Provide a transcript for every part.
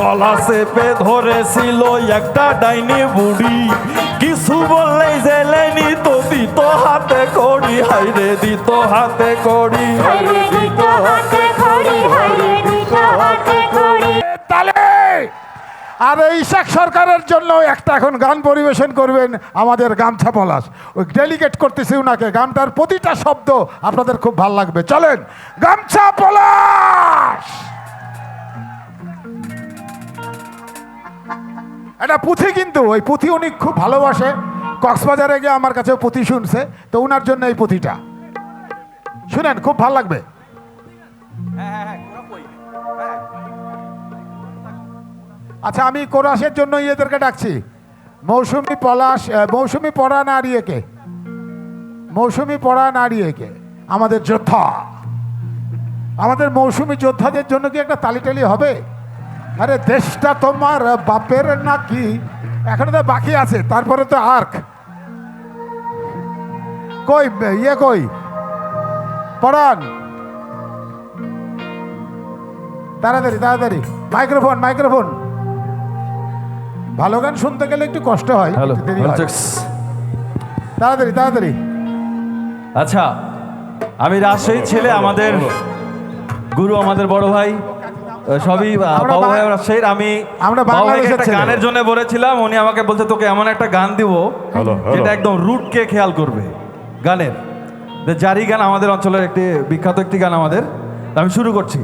গলা চেপে ধরেছিল একটা ডাইনি বুড়ি। কিছু বললেই জেলেনি তো দিত হাতে কড়ি হাইরে দিত হাতে করি হাইরে দিত হাতে খড়ি। তালে! আর এই ইশাক সরকারের জন্য একটা এখন গান পরিবেশন করবেন আমাদের গামছা পলাশ। ওই ডেলিগেট করতেছি ওনাকে গানটার প্রতিটা শব্দ আপনাদের খুব ভালো লাগবে। চলেন গামছা পলাশ! এটা পুঁথি কিন্তু, ওই পুঁথি উনি খুব ভালোবাসে। কক্সবাজারে গিয়ে আমার কাছে পুঁথি শুনছে, তো উনার জন্য এই পুঁথিটা। শুনেন, খুব ভালো লাগবে। আচ্ছা আমি কোরাসের জন্য ইয়েদেরকে ডাকছি। মৌসুমি পলাশ মৌসুমি পড়া নাড়িয়েকে মৌসুমি পড়া নাড়িয়েকে আমাদের যোদ্ধা। আমাদের মৌসুমি যোদ্ধাদের জন্য কি একটা তালিটালি হবে? আরে দেশটা তোমার বাপের নাকি? এখনও তো বাকি আছে তারপরে তো আর্ক। কই ইয়ে কই? পড়ান। তাড়াতাড়ি তাড়াতাড়ি। Microphone microphone. ভালো গান শুনতে গেলে একটু কষ্ট হয়। তাড়াতাড়ি তাড়াতাড়ি। আচ্ছা আমি রাজশাহীর ছেলে আমাদের গুরু আমাদের বড় ভাই। সবই বাবু ভাই রাজশাহীর আমি আমরা বাংলাদেশের ছেলে। গানের জন্য বলেছিলাম উনি আমাকে বলছে তোকে এমন একটা গান দিব যেটা একদম রুটকে খেয়াল করবে গানের। যে জারি গান আমাদের অঞ্চলের একটি বিখ্যাত একটি গান আমাদের। আমি শুরু করছি।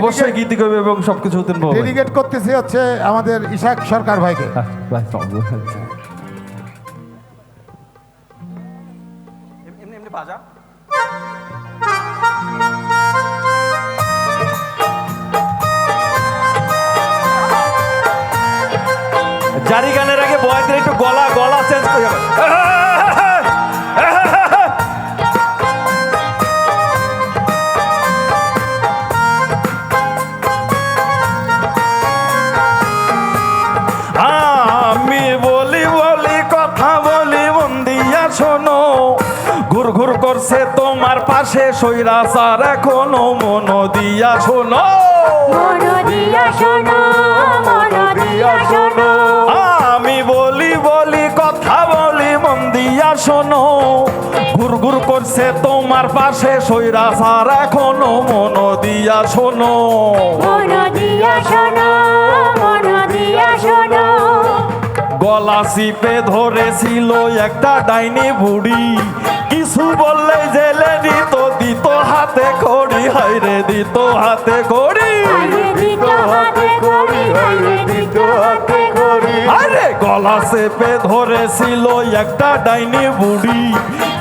অবশ্যই গীতি কবি এবং সবকিছু ভাই। করতেছি হচ্ছে আমাদের ইশাক সরকার ভাইকে। জারি গানের আগে বয়দের একটু গলা গলা চেঞ্জ করে আমি বলি বলি, কথা বলি মন দিয়া শোনো ঘুর ঘুর করছে তোমার পাশে সৈরাচার এখনও। মন দিয়া শোনো। মন দিয়া শোনো, মন দিয়া শোনো। দিয়া শোনো ঘুর ঘুর করছে তোমার পাশে সৈরাচার এখনও। মন দিয়া শোনো। মন দিয়া শোনো মন দিয়া শোনো। গলা চিপে ধরেছিল একটা ডাইনি বুড়ি। কিছু বললে জেলে দিত দিত হাতে খড়ি। হাইরে দিত হাতে খড়ি। দিত হাতে খড়ি গলা চেপে ধরেছিল একটা ডাইনি বুড়ি।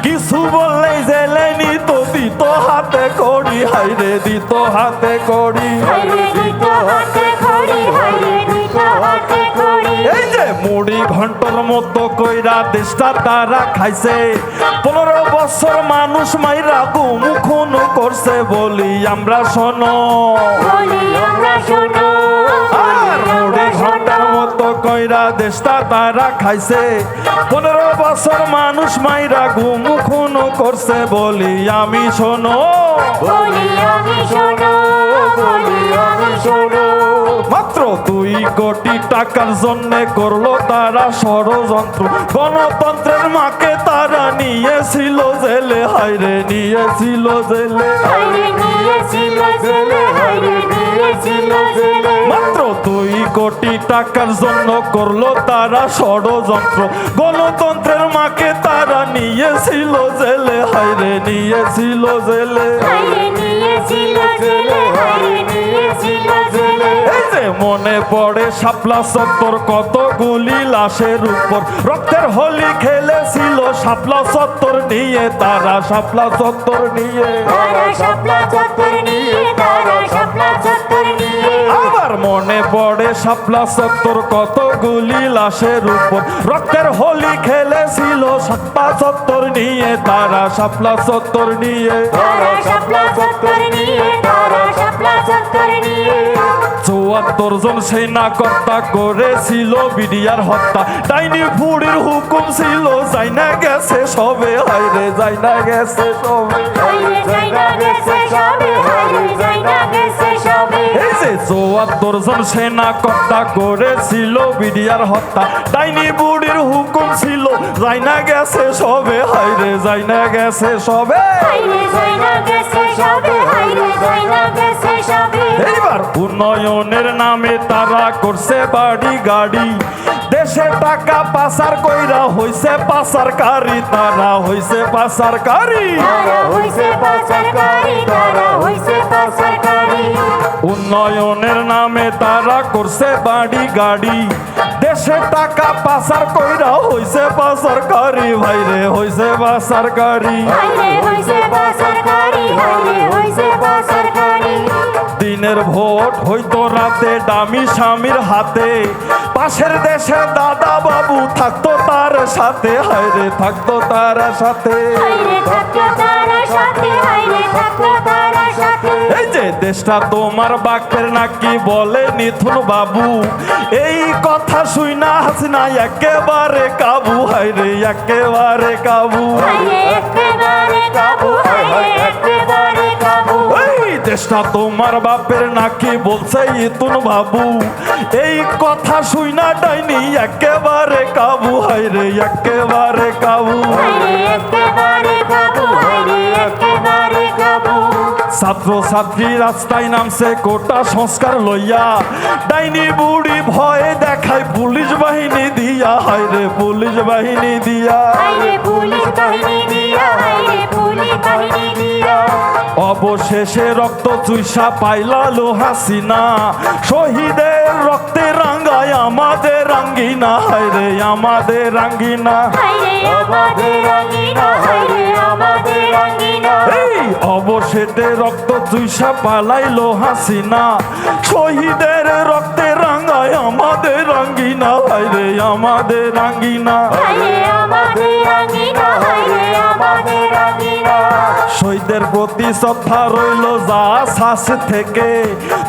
কিছু বললে জেলে নিত দিত হাতে খড়ি। হাইরে দিত হাতে খড়ি। এই যে মুড়ি ঘণ্টার মতো কইরা দেশটা তারা খাইছে। পনেরো বছর মানুষ মাইরা গুম খুন করছে বলি আমরা শোনো। আমরা শোনো। কইরা দেশটা তারা খাইছে। পনেরো বছর মানুষ মাইরা গুম খুন করছে বলি আমি শোনো। বলি আমি শোনো বলি আমি শোনো। মাত্র দুই কোটি টাকার জন্য করল তারা ষড়যন্ত্র। গণতন্ত্রের মাকে তারা নিয়েছিল জেলে। হাইরে নিয়েছিল জেলে। হাইরে নিয়েছিল জেলে। হাইরে মাত্র দুই কোটি টাকার জন্য করল তারা ষড়যন্ত্র। গণতন্ত্রের মাকে তারা নিয়েছিল জেলে। হাইরে নিয়েছিল জেলে। মনে পড়ে শাপলা সত্তর কতগুলি লাশের উপর। রক্তের হোলি খেলেছিল শাপলা সত্তর নিয়ে তারা শাপলা সত্তর নিয়ে। তারা শাপলা চত্বর নিয়ে তারা শাপলা চত্বর নিয়ে আবার মনে পড়ে শাপলা সত্তর কতগুলি লাশের উপর। রক্তের হোলি খেলেছিল শাপলা সত্তর নিয়ে তারা শাপলা সত্তর নিয়ে। তারা তারা চুয়াত্তর জন সেনা কর্তা করেছিল বিডিআর হত্যা। ডাইনি ফুড়ির হুকুম ছিল যাই না গেছে সবে হাইরে যাই না গেছে সবে। হাইরে যাই না গেছে সবে হাইরে চুয়াত্তর জন সেনা কর্তা করেছিল বিডিয়ার হত্যা। ডাইনি বুড়ির হুকুম ছিল যাই না গেছে সবে হাইরে যাই না গেছে সবে। উন্নয়নের নামে তারা করছে বাড়ি গাড়ি দেশে টাকা পাচার কইরা হইছে পাচারকারী তারা হইছে পাচারকারী তারা হইছে পাচারকারী তারা হইছে পাচারকারী উন্নয়নের নামে তারা করছে বাড়ি গাড়ি দেশে টাকা পাচার কইরা হইছে পাচারকারী ভাইরে হইছে পাচারকারী হাইরে হইছে পাচারকারী হাইরে হইছে পাচারকারী দিনের ভোট হইতো রাতে দামি স্বামীর হাতে। পাশের দেশে দাদা বাবু থাকতো তার সাথে হায়রে থাকতো তার সাথে। হাইরে হাইরে এই যে দেশটা তোমার বাকের নাকি বলে নিথুন বাবু। এই কথা শুই না হাসিনা একেবারে কাবু। হায়রে একেবারে কাবু। একেবারে কাবু। হাইরে একেবারে কাবু দেশটা তোমার বাপের নাকি বলছে ইতুন বাবু? এই কথা শুই না ডাইনি, একেবারে কাবু। একেবারে কাবু একেবারে কাবু। ছাত্র ছাত্রী রাস্তায় নামছে, কোটা সংস্কার লইয়া। ডাইনি বুড়ি ভয়ে দেখায় পুলিশ বাহিনী দিয়া। হায়রে পুলিশ বাহিনী দিয়া। পুলিশ বাহিনী দিয়া পুলিশ বাহিনী দিয়া। অবশেষে রক্ত চুইসা পাইলালো হাসিনা শহীদের রক্তে রাঙ্গায় আমাদের রাঙ্গিনা হায়রে আমাদের রাঙ্গিনা। এই অবশেষে রক্ত চুইসা পালাইলো হাসিনা শহীদের রক্তে রাঙ্গায় আমাদের রাঙ্গিনা হায়রে আমাদের রাঙ্গিনা। আমাদের হাইরে আমাদের শহীদের প্রতি শ্রদ্ধা রইল যা শ্বাস থেকে।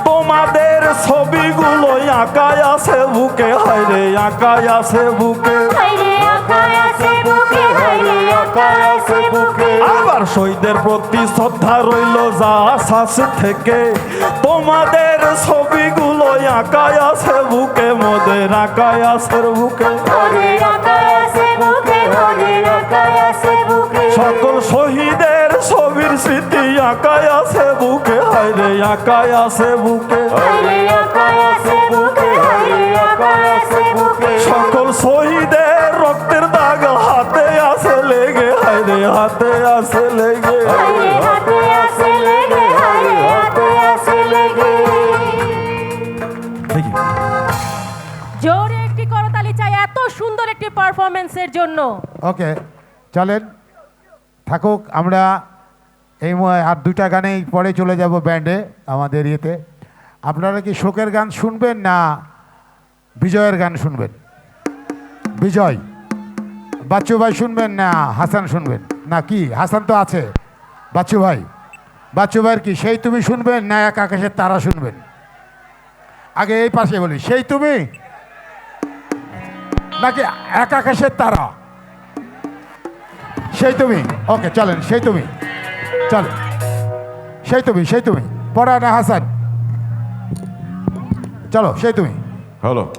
তোমাদের ছবিগুলো আঁকায় আছে বুকে হাইরে আকায় আছে বুকে। আবার শহীদের প্রতি শ্রদ্ধা রইল যা শ্বাস থেকে। তোমাদের ছবিগুলো আঁকায় আছে বুকে মোদের আঁকায় আছে বুকে। সকল শহীদের ছবির স্মৃতি আঁকায় আছে বুকে। হাইরে আকায় আছে বুকে হাইরে আকায় আছে বুকে। সকল শহীদের রক্তের দাগ হাতে আছে লেগে। হাইরে হাতে আছে লেগে হাইরে হাতে আছে লেগে। দেখি। জোরে একটি করতালি চাই এত সুন্দর একটি পারফরমেন্সের জন্য। ওকে চলেন। থাকুক আমরা এই আর দুটা গানেই পরে চলে যাব ব্যান্ডে, আমাদের ইয়েতে। আপনারা কি শোকের গান শুনবেন না বিজয়ের গান শুনবেন? বিজয়, বাচ্চু ভাই শুনবেন না হাসান শুনবেন? না, কি? হাসান তো আছে। বাচ্চু ভাই, বাচ্চু ভাইয়ের কি? সেই তুমি শুনবেন না এক আকাশের তারা শুনবেন? আগে এই পাশে বলি, সেই তুমি? নাকি এক আকাশের তারা? সেই তুমি? ওকে, চলেন, সেই তুমি। চল। সেই তুমি সেই তুমি। পড়া না হাসান। চলো সেই তুমি। হ্যালো